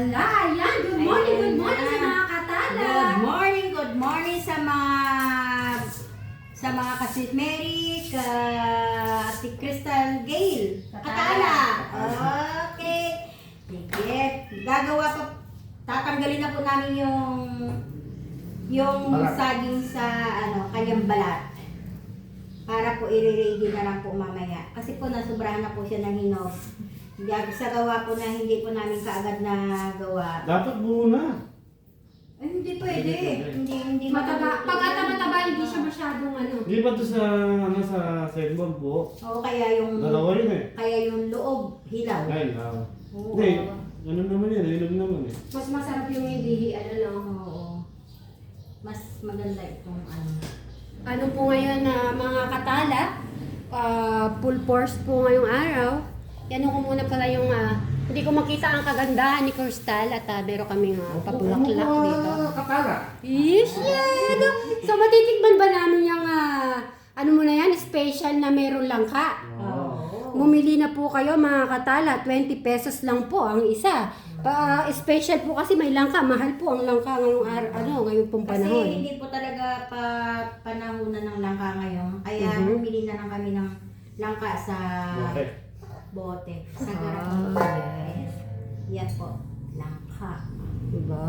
Ala, ayan. Good morning, good morning sa mga katala. Good morning, good morning sa mga sa mga ka-Sweet Mary, ka si Crystal Gale. Katala. Okay. Sige. Gagawa pa tatanggalin na po namin yung yung Balat. saging sa ano kanyang balat. Para po i-ready na lang po mamaya. Kasi po nasubrahan na po siya ng hinog. Hindi sa gawa po na hindi po namin kaagad na gawa. Dapat buo na. Ay, hindi pwede. Hindi, hindi Mataba, mataba. pag atama-taba, hindi siya masyadong ano. Di ba to sa, ano, sa sideboard po? Oo, kaya yung, Dalawa yun eh. kaya yung loob, hilaw. Ay, no. Oo. Hindi, ano naman yan, ilog naman eh. Mas masarap yung hindi, ano no. Oo. Mas maganda itong ano. Ano po ngayon na mga katala, ah, full force po ngayong araw. Yan ko muna pala yung, ah, hindi ko makita ang kagandahan ni Crystal at uh, meron kaming uh, papulaklak dito. Kakala. Yes, yan! So matitikman ba namin yung, ah, ano mo na yan, special na meron lang ka? Oo. Bumili na po kayo mga katala, 20 pesos lang po ang isa. Pa, special po kasi may langka, mahal po ang langka ngayong ar- ano, ngayong pong Kasi panahon. hindi po talaga pa panahonan ng langka ngayon. Kaya Mhm. bumili na lang kami ng langka sa Okay. Bote. Sa Ah, garapon. yes. Yan po. Langka. Diba?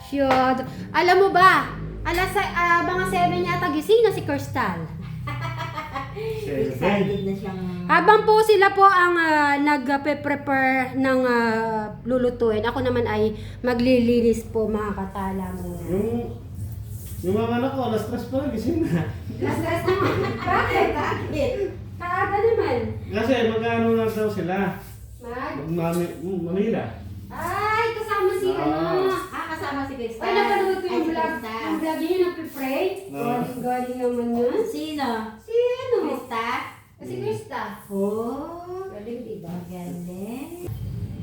Sure. Alam mo ba, alas ah, mga 7 yata gising na si Crystal. Excited na siyang... Habang po sila po ang ah, nag-prepare ng ah, lulutuin, ako naman ay maglilinis po mga katala muna. Yung, yung mga anak ko, alas tres pa gising na. Last-last naman. Bakit? Bakit? Kaaga naman. Kasi magkano lang daw sila. Mag? Mami, mm, Manila. Ay, kasama si Ah. ano. Ah, kasama si Crystal. Ay, napanood ko yung Ay, si vlog. Crystal. Yung vlog niya, nagpipray. Ah. Galing-galing naman yun. Sino? Si ano? Krista? Si Krista. Oh. Galing, diba? Magaling.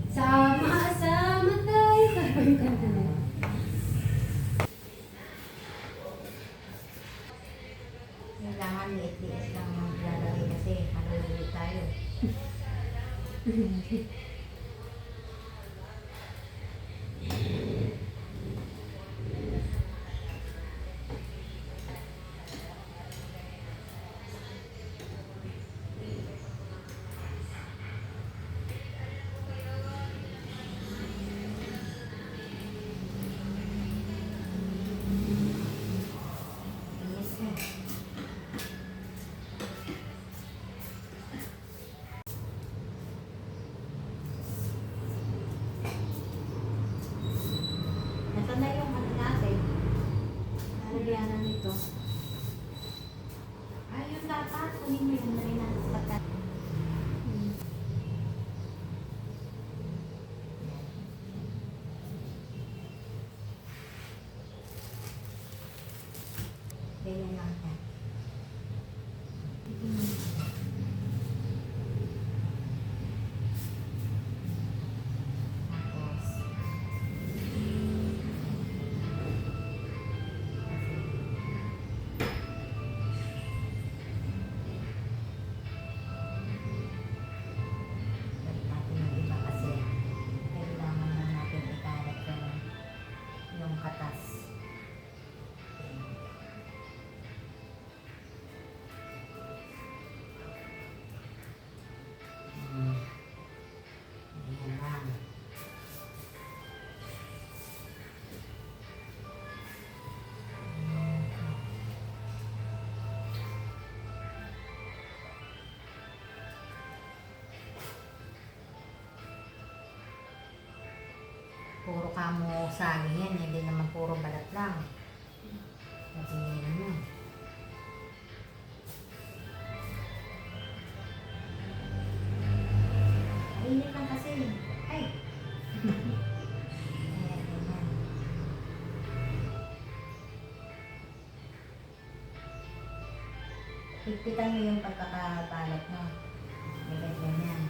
Sama-sama tayo. Puro kamo saging yan, hindi naman puro balat lang. Kasi ano. Init lang kasi. Ay! Higpitan mo yung pagkakabalat mo. Ganyan, ganyan.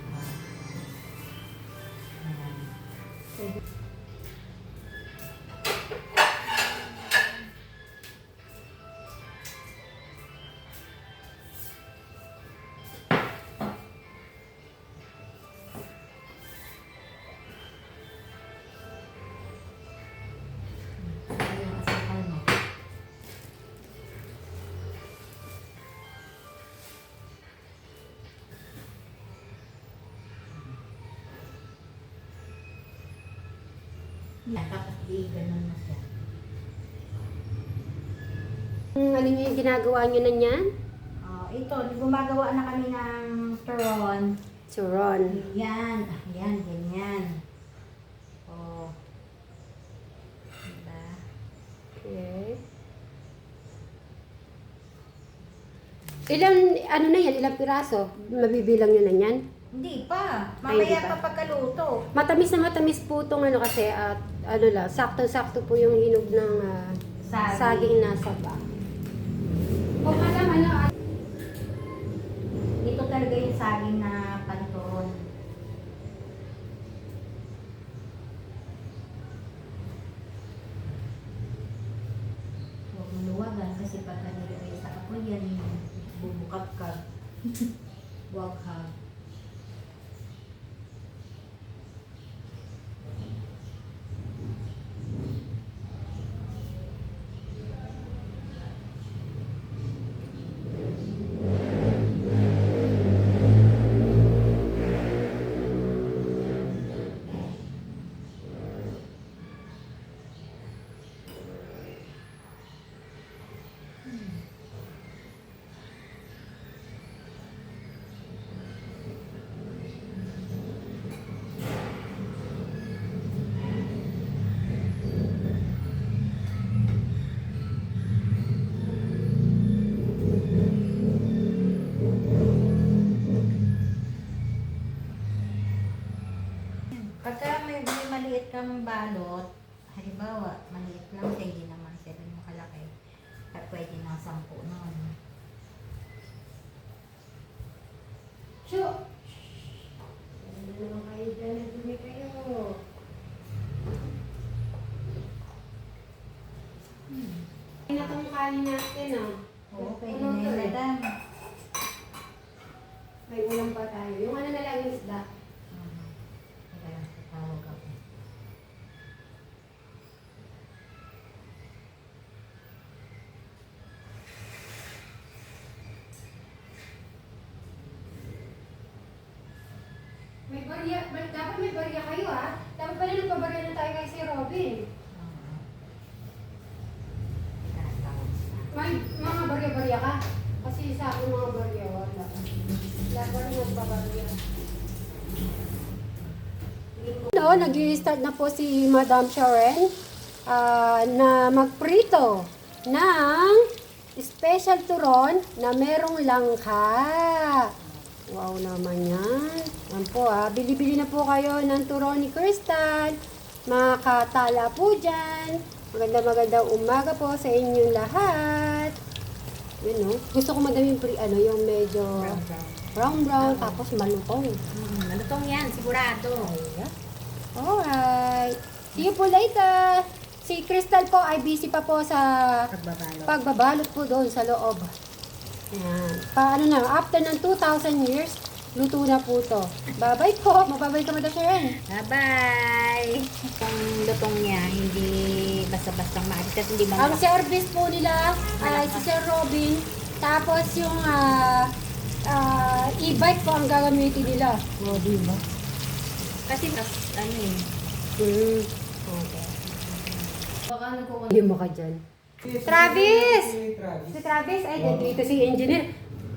Tapos di ganun na siya. Ano yung ginagawa nyo na yan? Oh, ito, gumagawa na kami ng turon. Suron. Yan, yan, ganyan. Oh. Diba? Okay. Ilang, ano na yan, ilang piraso? Mabibilang nyo na yan? Hindi pa. Ay, hindi Mamaya pa. pa pagkaluto. Matamis na matamis po itong ano kasi, at ano lang, sakto-sakto po yung hinog ng ah, Saging. saging na saba. Kung alam, ano, ah, Ito talaga yung saging na panturon. Huwag mo luwagan kasi pagka nilagay sa apoy yan, bubukat ka. Huwag ha. Balot, halimbawa, maliit lang siya, hindi naman siya ganun kalaki. At pwede na sampu noon. Syo! Ano naman kayo dyan? Nagdumi kayo. Hmm. Ay, na itong kanin natin, ah. Oo, pwede Ano na to yun, eh? madam. May ulam pa tayo. Yung ano na lang yung isda. Mhm. Teka lang, tatawag ako. May barya, ba- dapat may barya kayo ah. Dapat pala nagpabarya na tayo kay si Robin. May mga barya-barya ka. Kasi sa akin mga barya, wala. Dapat nagpabarya. No, nag-start na po si Madam Sharon ah, na magprito ng special turon na merong langka. Wow naman yan. Yan po ah, bili-bili na po kayo ng turon ni Crystal. Mga katala po dyan. Maganda magandang umaga po sa inyong lahat. Yun no. Gusto ko madami yung pre- ano, yung medyo Brown, brown. brown brown tapos malutong. Hmm, malutong yan, sigurado. Ayan. Alright. See you po later. Si Crystal po ay busy pa po sa Pagbabalo. pagbabalot po doon sa loob. Ayan. Paano na, after ng 2,000 years, luto na po to. Bye-bye po. Mababay ka Madam Sharon. Bye-bye! Ang lutong niya, hindi basta-basta maalis kasi hindi ba Ang service po nila ay si Sir Robin. Tapos yung ah, ah, e-bike po ang gagamitin nila. Di ba? Kasi mas, ano eh. Hmm. Okay. Hindi mo ka dyan. Travis! Si Travis, ay, nandito si Engineer.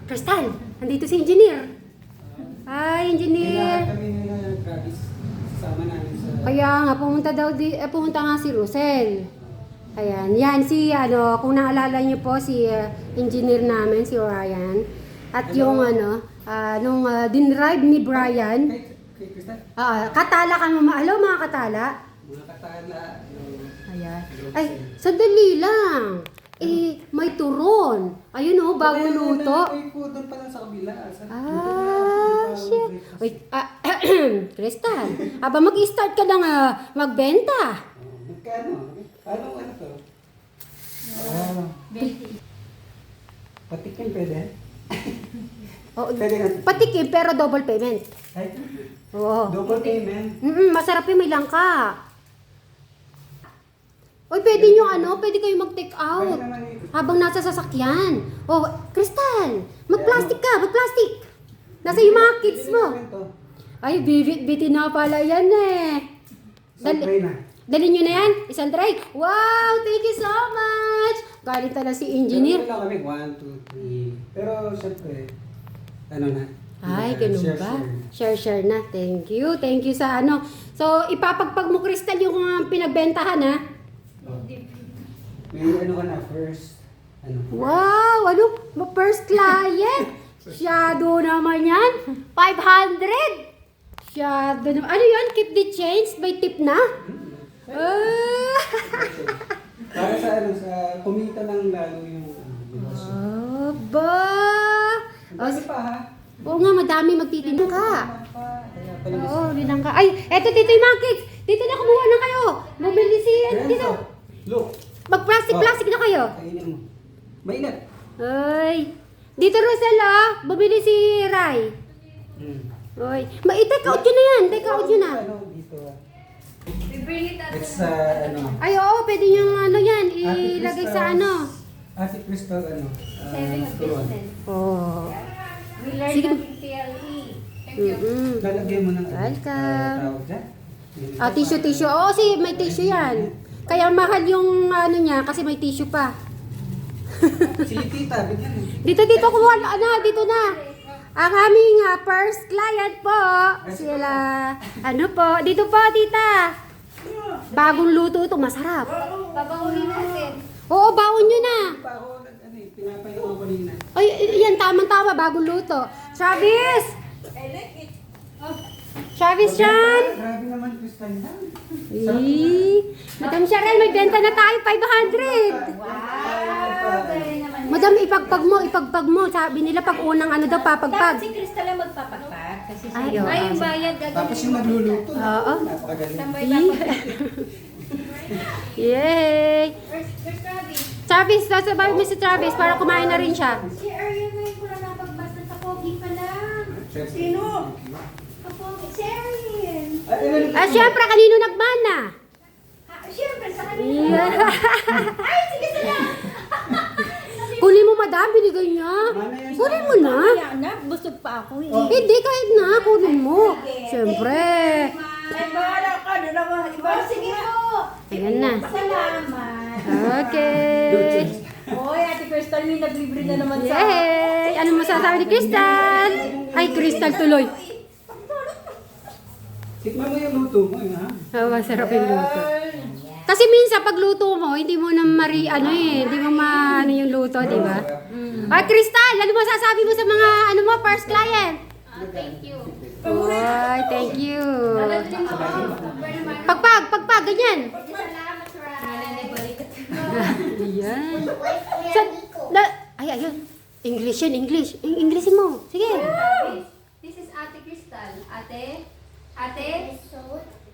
Crystal, nandito si Engineer. Ay, Engineer. kami na Travis, sama namin sa... Kaya nga, pumunta daw di, eh, pumunta nga si Rosel. Ayan, yan si, ano, kung naalala niyo po, si uh, engineer namin, si Ryan. At yung, ano, ah, nung uh, dinrive ni Brian, Kay, kay Crystal, ah, katala ka mo, hello mga katala. mga katala, uh, Ayan. Ay, sandali lang. Eh, may turon. Ayun oh, bago luto. Ay, po, doon pa lang sa kabila. Sa, Ah, shit. Wait, ah, Crystal, aba mag-start ka lang ah, magbenta. Oh, magkano? Anong ano to? Ah, patikin pwede? Oo, Pwede nga. patikim pero double payment. Ay, Oo. double payment. Mm, masarap yung may langka. Oy, pwede nyo ano, pwede kayo mag-take out. Habang nasa sasakyan. Oh, Crystal, mag-plastic ka, mag-plastic. Nasa yung mga kids mo. Ay, bibit-bitin na pala yan eh. Na. Dali nyo na yan? Isang try? Wow! Thank you so much! Galing talaga si engineer. Pero kami, one, two, three. Pero syempre, ano na. Ay, ganun share, ba? share. Share, share na. Thank you. Thank you sa ano. So, ipapagpag mo, Crystal, yung uh, pinagbentahan, ha? Oh. May ano ka na, first, ano. Wow! Ano? Ma- First client! Shadow naman yan. 500! Shadow naman. Ano yun? Keep the change? May tip na? Ah! Para sa ano, sa kumita lang lalo yung ano, negosyo. Aba! Ang dami pa ha? Oo nga, madami magtitinong ka. Pa, Kaya pala. Oo, linang ka. Ay, eto, Tito kids. Dito na, kumuha na kayo. Bumili si, dito. Look, Mag-plastic-plastic na kayo. kainin mo. Mainit. Ay. Dito, Rosella. Bumili si Rai. Mm. Oy. Ma, i-take out yun na yan. Take out yun na. Ano, dito ah. It's uh, ano. Ay, oo, pwede niyang ano yan, ilagay sa ano. Ate Crystal, ano. Uh, turon. Oh. We learned Sige. that in TLE. Mm-mm. Lalagyan mo ng ano, Welcome. uh, tawag dyan. Ah, tissue, tissue. Oo, si may tissue yan. Kaya mahal yung ano niya kasi may tissue pa. Si Tita, bigyan mo. Dito, dito, kumuha, ano, dito na. Ang aming ah, first client po, sila, ano po, dito po, tita. Bagong luto ito, masarap. Babawin natin. Oo, baon nyo na. Nag- ano eh, pinapayo ko kanina. Ay, yan, tamang-tama, bagong luto. Travis! I like it. Travis Chan! Grabe naman, Crystal. Eh, Madam Sharon, may benta na tayo, 500. Wow! Madam, ipagpag mo, ipagpag mo. Sabi nila pag unang ano daw, Dapat papagpag. si Crystal ang magpapagpag. Kasi Ay, siya oo. Ay, yung bayad Tapos yung nagluluto. Oo. Napakagaling. Tambay Eh. Yay! Travis. Travis, sasabayin mo si Travis para kumain na rin siya. Si Ariel may pula napagbasa sa pogi pa lang. Sino? Kapogi. Si Ariel. Ay, ilan- Ah, syempre, kanino nagmana? Ha, Siyempre, sa kanila. Yeah. Ay, sige sila. Kunin mo, madam, binigay niya. Kunin mo na. Kaya na, busog pa ako eh. Hindi, kahit na, kunin mo. Syempre. Ay, bahala ka. Dalawa. Iba. Oh, sige po. Ayan na. Salamat. Okay. Oy, Ate Crystal, may naglibre na naman sa... Yay! Ano masasabi ni Crystal? Ay, Crystal tuloy. Tikman mo yung luto mo, eh, ha? Oh, masarap yung luto. Kasi minsan pag luto mo, hindi mo na mari, ano eh, hindi mo ma, ano yung luto, di ba? Ay, Crystal, ano masasabi mo sa mga, ano mo, first client? Thank you. Ay, thank you. Pagpag, pagpag, ganyan. Salamat. Ayan. Sa, na, ay, ayun. English yun, English. Eng- Englishin mo. Sige. This is Ate Crystal. Ate? Ate?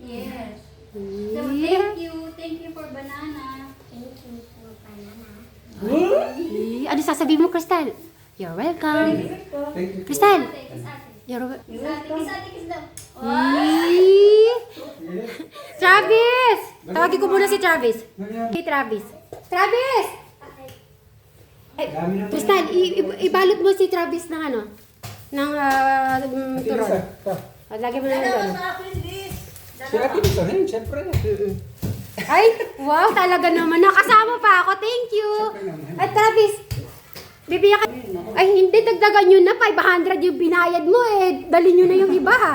Yes. So, Yeah. thank you. Thank you for banana. Eh, Ano sasabihin mo, Crystal? You're welcome. Thank you. Crystal, you're welcome. Kiss ate, kiss ate, kiss daw. Eh, Travis! Tawagin ko muna si Travis. Hey, Travis. Travis! Ay, Crystal, yan. i- i- ibalot mo si Travis ng ano? Ng ah, mm, turon. Ito. At lagyan mo na ng ano. Si Ate Lisa rin, syempre. Ay, wow, talaga naman. Nakasama pa ako. Thank you. At Travis, bibigyan ka. Ay, hindi. Dagdagan nyo na. 500 yung binayad mo eh. Dali nyo na yung iba ha.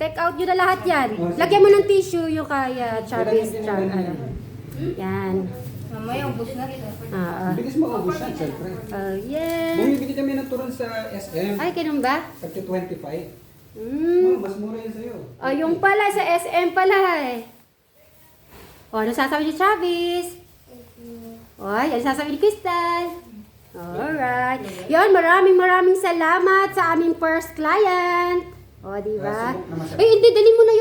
Take out nyo na lahat yan. Lagyan mo ng tissue yung kaya Travis. Kailangan Char, ano. Yan. Mamaya, ubus na ito. Oo. Bilis maubos yan, syempre. Oh, yeah. Bumibili kami ng turon sa SM. Ay, ganun ba? Pagka 25. Hmm. Oh, mas mura yun sa'yo. Oh, yung pala, sa SM pala eh. O, ano sasabi ni Travis? Oy, ano sasabi ni Crystal? Alright. Yon, maraming maraming salamat sa aming first client. O, di ba? Eh, hindi, dali mo na.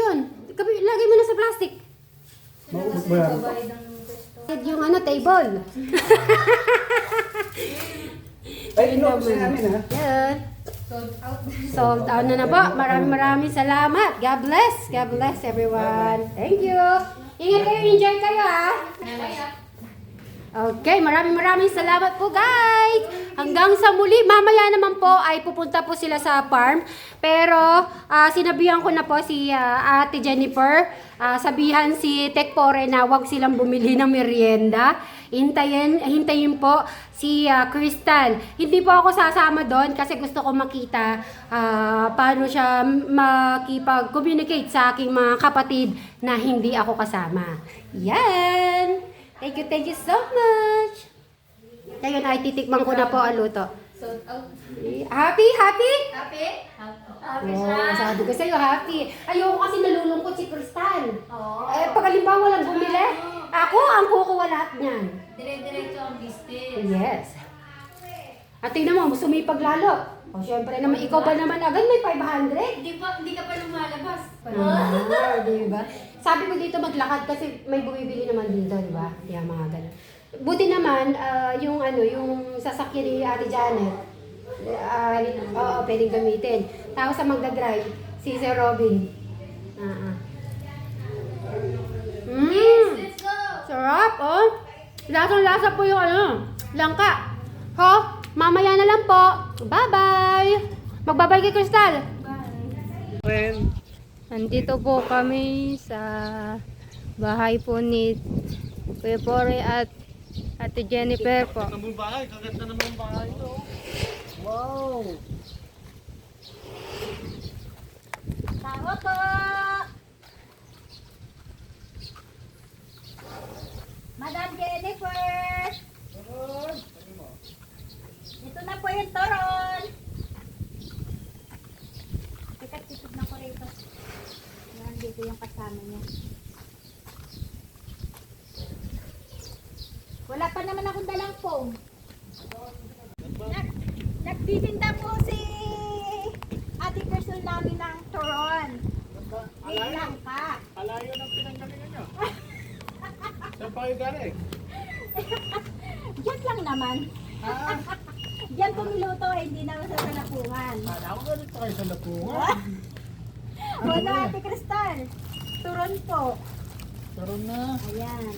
Kabi- Lagay mo na sa plastic. Maubos ba yan? Yung ano, table. Ay, inubos na namin ha. Yan. Sold out na na po. Maraming maraming salamat. God bless. God bless everyone. Thank you. Ingat kayo, enjoy kayo ha. Okay, maraming maraming salamat po guys. Hanggang sa muli, mamaya naman po ay pupunta po sila sa farm. Pero ah, sinabihan ko na po si ah, Ate Jennifer, ah, sabihan si Tekpore na wag silang bumili ng merienda. Hintayin, hintayin po si ah, Crystal. Hindi po ako sasama doon kasi gusto ko makita ah, paano siya makipag-communicate sa aking mga kapatid na hindi ako kasama. Yan! Thank you, thank you so much! Ngayon ay titikman ko na po ang luto. Oh, Happy, happy? Happy? Happy Oo, siya. sabi ko sa'yo, happy. Ayoko kasi nalulungkot si Crystal. Oo. Eh, pag halimbawa walang bumili, ako ang kukuha lahat niyan. Dire-diretso ang business. Yes. At tingnan mo, sumipag lalo. O, syempre naman, ikaw ba naman agad may 500? Hindi pa, hindi ka pa lumalabas. Ah, di ba? Sabi ko dito maglakad kasi may bumibili naman dito, di ba? Yung mga ganun. Buti naman, ah, yung ano, yung sasakyan ni Ate Janet, ah, oo, pwedeng gamitin. Tapos sa magdadrive, si Sir Robin. Ah, ah. Mm, sarap, oh. Lasang-lasa po yung ano, langka. Ho, mamaya na lang po. Bye-bye. Magbabay kay Crystal. Friend. Nandito po kami sa bahay po ni Kuya Pore at Ate Jennifer po. Naman bahay, kaganda naman ang bahay to. Wow! Tao po! Madam Jennifer! Ito na po yung toron! Teka, titignan ko rito. Nandito yung kasama niya. Wala pa naman akong dalang phone. Nag, nagtitinda po si Ate Crystal namin ng toron. Wait lang ka. Alayo ng pinanggalingan nyo. Saan pa kayo galing? Diyan lang naman. Diyan po niluto, hindi naman sa talapungan. Kala ko pa kayo sa lapungan. Wala, Ate Crystal. Turon po. Pero na. Ayan.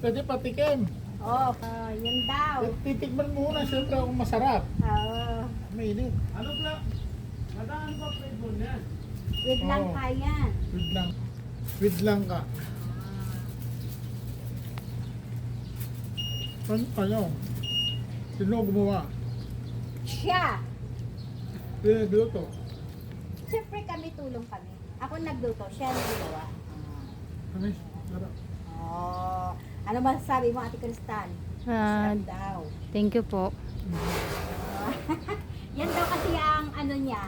Pwede patikim. Oh, ah, yun daw. Titikman muna, syempre kung masarap. Oo. Mainit. Ano ba? Madaan ba flavor niyan? Wait lang Oo. ka yan. With lang. With lang ka. Ano kayo? Sino gumawa? Siya. Pinagluto. Siyempre kami tulong kami. Ako nagluto, siya nagluto. Kami, sarap. Oh. Ano masasabi mo, Ate Crystal? Ah, Sarap daw. thank you po. Yan daw kasi ang ano niya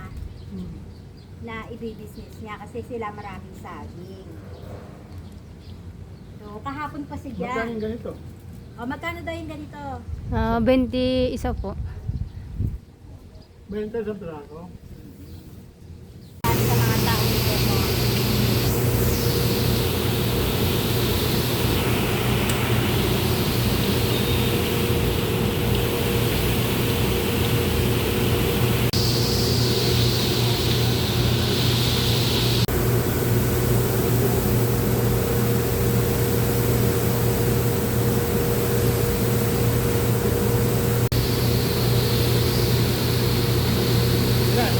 na i-business niya kasi sila maraming saging. So, kahapon pa si Magkano Jan. yung ganito? O, magkano daw yung ganito? Ah, 20 isa po. 20 sa plato. Sa mga tao dito mo. Yan.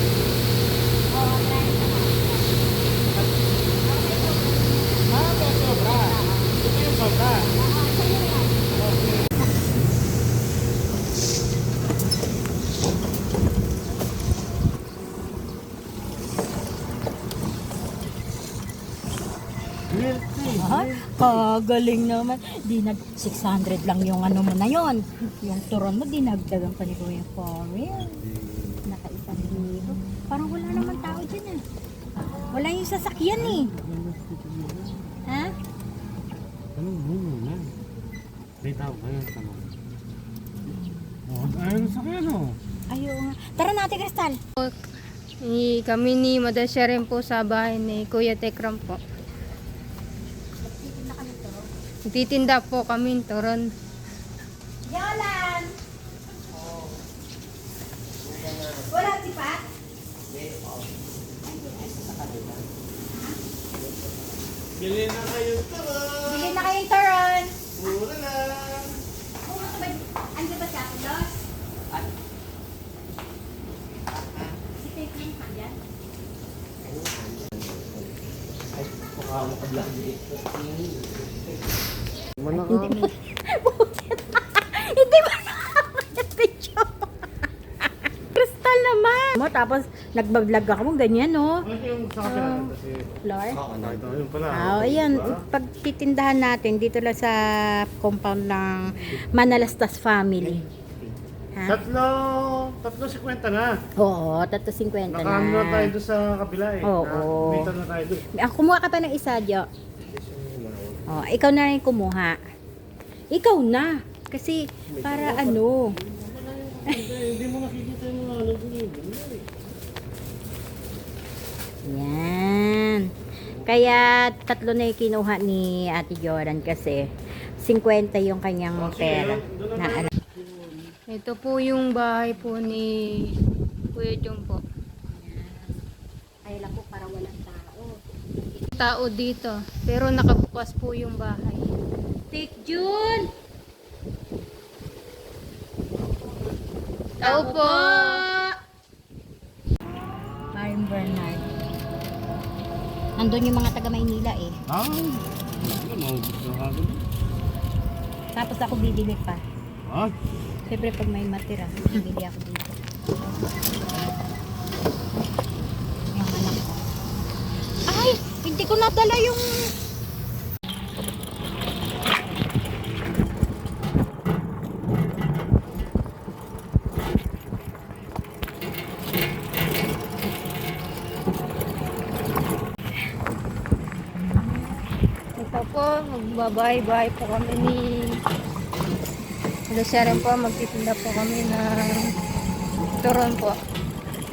Oo, try sa Ah, may sobra. Ito yung sobra. Milk tea. Ah, galing naman. Di nag 600 lang yung ano mo na yon. Yung turon mo dinagdagan pa ni Kuya Forel. Nakaisang libo. Parang wala naman tao dyan eh. Wala yung sasakyan eh. Ha? Tanong mo muna. May tao kayo tanong. Oh, ayun sa kayo no? Ayaw nga. Tara natin, Kristal. I, kami ni Madam Sharon po sa bahay ni Kuya Tekram po. Nagtitinda po kami turon. Yolan! Oh. Wala si Pat? Bili na kayong turon! Bili na kayong turon! Mura lang! Oh, ano ba sa akin, Los? Si Pedro, andyan? Ay, mukha mo kablang dito ka? Hindi ba picture? Crystal naman. Mo tapos nagbablog ako mo ganyan no. Ano yung sa kapila kasi? Floor. Ah, ito, yun pala. Ah, ayan, pagtitindahan natin dito lang sa compound ng Manalastas family. Ha? Tatlo, tatlo si kwenta na. Oo, tato 50 na. Nakaano na tayo doon sa kabila eh. Oo. Na- Kumita na tayo doon. Ah, kumuha ka pa ng isa, Jo. Oh, ikaw na rin kumuha. Ikaw na. Kasi para ano. Hindi, mo nakikita yung mga ano eh. Yan. Kaya tatlo na yung kinuha ni Ate Joran kasi 50 yung kanyang pera na ano. Ito po yung bahay po ni Kuya Jong po. Ay, lang po para walang tao. Tao dito. Pero nakabukas po yung bahay. Take June! Tao po! Karin Bernard. Nandun yung mga taga Maynila eh. Ah, ano. Tapos ako bibili pa. Ah, Siyempre pag may matira, bibili ako dito. Yung anak ko. Ay! Hindi ko nadala yung... magbabahay-bahay po kami ni Ano siya rin po, magtitinda po kami ng turon po.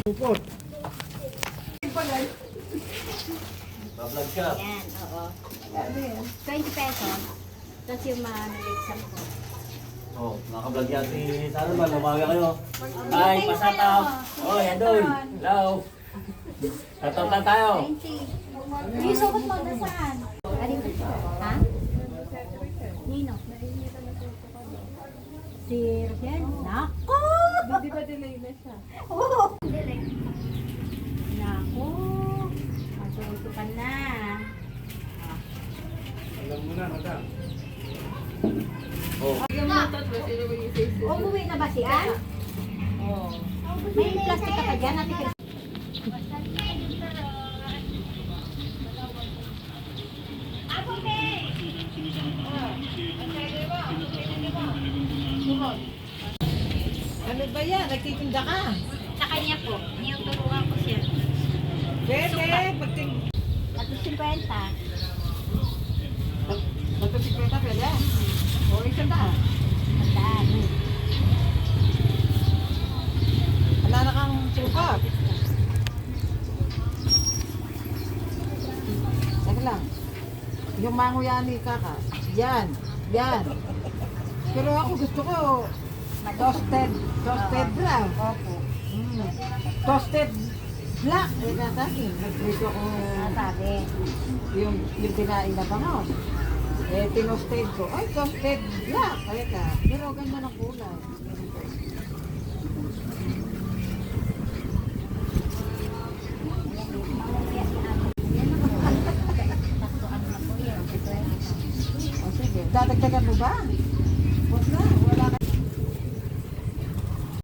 upot. Yan, oo. 20 pesos. Tapos yung mga nalitsam ko. Oh, nakablog yan si Saro ba? Lumaga kayo. Ay, pasataw. Oh, yan doon. Hello. Tataw tayo. 20. Yung sukat mo na saan? Alin ko Ha? Nino? Si Rogel? Nako! Di ba delay na siya? Oo! Delay. Nako! Masusukan na. Alam mo na, madam. Umuwi na ba si Ann? Oo. May plastic ka pa dyan, Ate Chris? Ano ba yan? Nagtitinda ka? Sa kanya po. Niyang turuan ko siya. Pwede. Pagting... At 50. Magpasikwenta pwede. O, isang daan. Tandaan. Wala na kang sukat. Teka lang. Yung manguyani ka ka. Yan. Yan. Pero ako gusto ko toasted. Toasted lang. Opo. Mm. Toasted black. Eh, kasi nag-read ako Sabi. yung, yung pinain na bangos. Eh, tinosted ko. Ay, toasted black. Kaya ka. Pero ganda ng kulay. Dadagdagan mo ba?